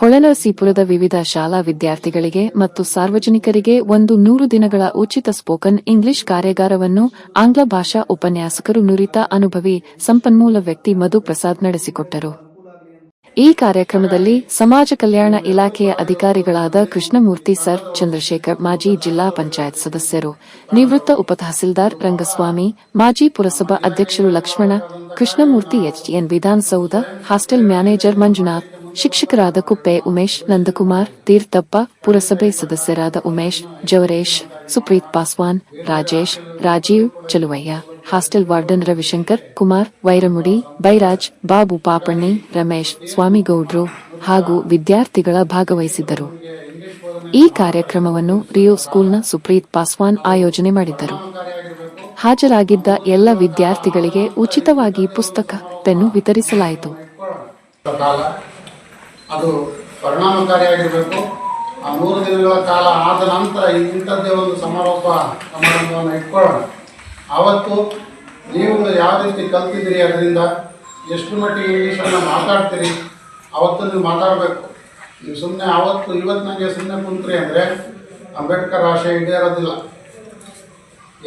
ಹೊಳೆನರಸೀಪುರದ ವಿವಿಧ ಶಾಲಾ ವಿದ್ಯಾರ್ಥಿಗಳಿಗೆ ಮತ್ತು ಸಾರ್ವಜನಿಕರಿಗೆ ಒಂದು ನೂರು ದಿನಗಳ ಉಚಿತ ಸ್ಪೋಕನ್ ಇಂಗ್ಲಿಷ್ ಕಾರ್ಯಾಗಾರವನ್ನು ಆಂಗ್ಲ ಭಾಷಾ ಉಪನ್ಯಾಸಕರು ನುರಿತ ಅನುಭವಿ ಸಂಪನ್ಮೂಲ ವ್ಯಕ್ತಿ ಮಧು ಪ್ರಸಾದ್ ನಡೆಸಿಕೊಟ್ಟರು. ಈ ಕಾರ್ಯಕ್ರಮದಲ್ಲಿ ಸಮಾಜ ಕಲ್ಯಾಣ ಇಲಾಖೆಯ ಅಧಿಕಾರಿಗಳಾದ ಕೃಷ್ಣಮೂರ್ತಿ ಸರ್ ಚಂದ್ರಶೇಖರ್ ಮಾಜಿ ಜಿಲ್ಲಾ ಪಂಚಾಯತ್ ಸದಸ್ಯರು, ನಿವೃತ್ತ ಉಪತಹಸೀಲ್ದಾರ್ ರಂಗಸ್ವಾಮಿ, ಮಾಜಿ ಪುರಸಭಾ ಅಧ್ಯಕ್ಷರು Lakshmana, Krishnamurthy HN Vidhanasoudha, hostel manager Manjunath ಶಿಕ್ಷಕರಾದ ಕುಪ್ಪೆ ಉಮೇಶ್, ನಂದಕುಮಾರ್, ತೀರ್ಥಪ್ಪ, ಪುರಸಭೆ ಸದಸ್ಯರಾದ ಉಮೇಶ್, ಜವರೇಶ್, ಸುಪ್ರೀತ್ ಪಾಸ್ವಾನ್, ರಾಜೇಶ್, ರಾಜೀವ್, ಚಲುವಯ್ಯ, ಹಾಸ್ಟೆಲ್ ವಾರ್ಡನ್ ರವಿಶಂಕರ್, ಕುಮಾರ್, ವೈರಮುಡಿ, ಬೈರಾಜ್, ಬಾಬು ಪಾಪಣ್ಣಿ, ರಮೇಶ್ ಸ್ವಾಮಿಗೌಡ್ರು ಹಾಗೂ ವಿದ್ಯಾರ್ಥಿಗಳ ಭಾಗವಹಿಸಿದ್ದರು. ಈ ಕಾರ್ಯಕ್ರಮವನ್ನು ರಿಯೋ ಸ್ಕೂಲ್ನ ಸುಪ್ರೀತ್ ಪಾಸ್ವಾನ್ ಆಯೋಜನೆ ಮಾಡಿದ್ದರು. ಹಾಜರಾಗಿದ್ದ ಎಲ್ಲ ವಿದ್ಯಾರ್ಥಿಗಳಿಗೆ ಉಚಿತವಾಗಿ ಪುಸ್ತಕ, ಪೆನ್ನು ವಿತರಿಸಲಾಯಿತು. ಅದು ಪರಿಣಾಮಕಾರಿಯಾಗಿರಬೇಕು. ಆ ಮೂರು ದಿನಗಳ ಕಾಲ ಆದ ನಂತರ ಇಂಥದ್ದೇ ಒಂದು ಸಮಾರೋಪ ಸಮಾರಂಭವನ್ನು ಇಟ್ಕೊಳ್ಳೋಣ. ಆವತ್ತು ನೀವು ಯಾವ ರೀತಿ ಕಲ್ತಿದ್ದೀರಿ ಅದರಿಂದ? ಎಷ್ಟು ಮಟ್ಟಿಗೆ ಇಂಗ್ಲೀಷನ್ನು ಮಾತಾಡ್ತೀರಿ? ಅವತ್ತು ನೀವು ಮಾತಾಡಬೇಕು. ನೀವು ಸುಮ್ಮನೆ ಆವತ್ತು ಇವತ್ತು ನನಗೆ ಸುಮ್ಮನೆ ಕುಂತ್ರಿ ಅಂದರೆ ಅಂಬೇಡ್ಕರ್ ಆಶಯ ಈಡೇರೋದಿಲ್ಲ.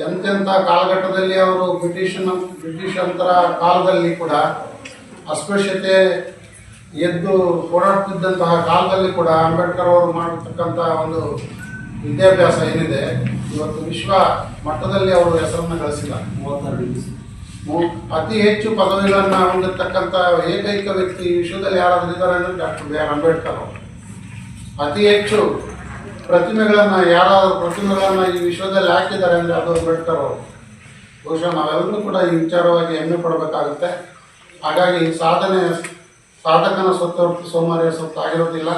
ಎಂತೆಂಥ ಕಾಲಘಟ್ಟದಲ್ಲಿ ಅವರು ಬ್ರಿಟಿಷನ ಬ್ರಿಟಿಷ್ ಅಂತರ ಕಾಲದಲ್ಲಿ ಕೂಡ ಅಸ್ಪೃಶ್ಯತೆ ಎದ್ದು ಹೋರಾಡ್ತಿದ್ದಂತಹ ಕಾಲದಲ್ಲಿ ಕೂಡ ಅಂಬೇಡ್ಕರ್ ಅವರು ಮಾಡಿರ್ತಕ್ಕಂಥ ಒಂದು ವಿದ್ಯಾಭ್ಯಾಸ ಏನಿದೆ ಇವತ್ತು ವಿಶ್ವ ಮಟ್ಟದಲ್ಲಿ ಅವರು ಹೆಸರನ್ನು ಗಳಿಸಿಲ್ಲ. ಅತಿ ಹೆಚ್ಚು ಪದವಿಗಳನ್ನು ಹೊಂದಿರತಕ್ಕಂಥ ಏಕೈಕ ವ್ಯಕ್ತಿ ವಿಶ್ವದಲ್ಲಿ ಯಾರಾದರೂ ಇದ್ದಾರೆ ಅಂದರೆ ಡಾಕ್ಟರ್ ಬಿ ಆರ್ ಅಂಬೇಡ್ಕರ್ ಅವರು. ಅತಿ ಹೆಚ್ಚು ಪ್ರತಿಮೆಗಳನ್ನು ಯಾರಾದರೂ ಪ್ರತಿಮೆಗಳನ್ನು ಈ ವಿಶ್ವದಲ್ಲಿ ಹಾಕಿದ್ದಾರೆ ಅಂದರೆ ಅದು ಅಂಬೇಡ್ಕರ್ ಅವರು. ಬಹುಶಃ ನಾವೆಲ್ಲರೂ ಕೂಡ ಈ ವಿಚಾರವಾಗಿ ಹೆಮ್ಮೆ ಪಡಬೇಕಾಗುತ್ತೆ. ಹಾಗಾಗಿ ಸಾಧನೆ ಸಾಧಕನ ಸ್ವತ್ತು ಹೊರತು ಸೋಮಾರಿಯ ಸ್ವತ್ತು ಆಗಿರೋದಿಲ್ಲ.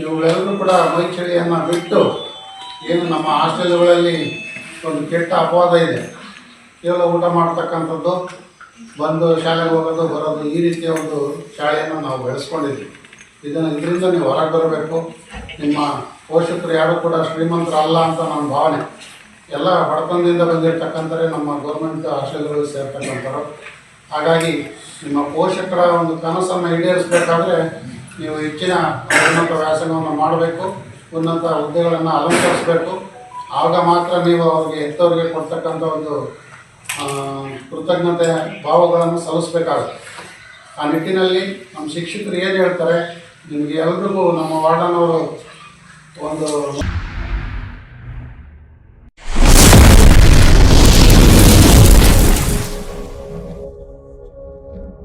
ಇವುಗಳೆಲ್ಲರೂ ಕೂಡ ಮೈಚಳಿಯನ್ನು ಬಿಟ್ಟು ಏನು ನಮ್ಮ ಹಾಸ್ಟೆಲ್ಗಳಲ್ಲಿ ಒಂದು ಕೆಟ್ಟ ಅಪವಾದ ಇದೆ. ಕೇವಲ ಊಟ ಮಾಡ್ತಕ್ಕಂಥದ್ದು, ಬಂದು ಶಾಲೆಗೆ ಹೋಗೋದು, ಬರೋದು, ಈ ರೀತಿಯ ಒಂದು ಶಾಲೆಯನ್ನು ನಾವು ಬೆಳೆಸ್ಕೊಂಡಿದ್ವಿ. ಇದನ್ನು ಇದರಿಂದ ನೀವು ಹೊರಗೆ ಬರಬೇಕು. ನಿಮ್ಮ ಪೋಷಕರು ಯಾರು ಕೂಡ ಶ್ರೀಮಂತರಲ್ಲ ಅಂತ ನನ್ನ ಭಾವನೆ. ಎಲ್ಲ ಬಡತನದಿಂದ ಬಂದಿರತಕ್ಕಂಥವ್ರೆ ನಮ್ಮ ಗೌರ್ಮೆಂಟ್ ಹಾಸ್ಟೆಲ್ಗಳು ಸೇರ್ತಕ್ಕಂಥವ್ರು. ಹಾಗಾಗಿ ನಿಮ್ಮ ಪೋಷಕರ ಒಂದು ಕನಸನ್ನು ಈಡೇರಿಸಬೇಕಾದ್ರೆ ನೀವು ಹೆಚ್ಚಿನ ಉನ್ನತ ವ್ಯಾಸಂಗವನ್ನು ಮಾಡಬೇಕು, ಉನ್ನತ ಹುದ್ದೆಗಳನ್ನು ಅಲಂಕರಿಸಬೇಕು. ಆಗ ಮಾತ್ರ ನೀವು ಅವ್ರಿಗೆ ಹೆತ್ತವರಿಗೆ ಕೊಡ್ತಕ್ಕಂಥ ಒಂದು ಕೃತಜ್ಞತೆ ಭಾವಗಳನ್ನು ಸಲ್ಲಿಸಬೇಕಾಗುತ್ತೆ. ಆ ನಿಟ್ಟಿನಲ್ಲಿ ನಮ್ಮ ಶಿಕ್ಷಕರು ಏನು ಹೇಳ್ತಾರೆ, ನಿಮಗೆ ಎಲ್ರಿಗೂ ನಮ್ಮ ವಾರ್ಡನವರು ಒಂದು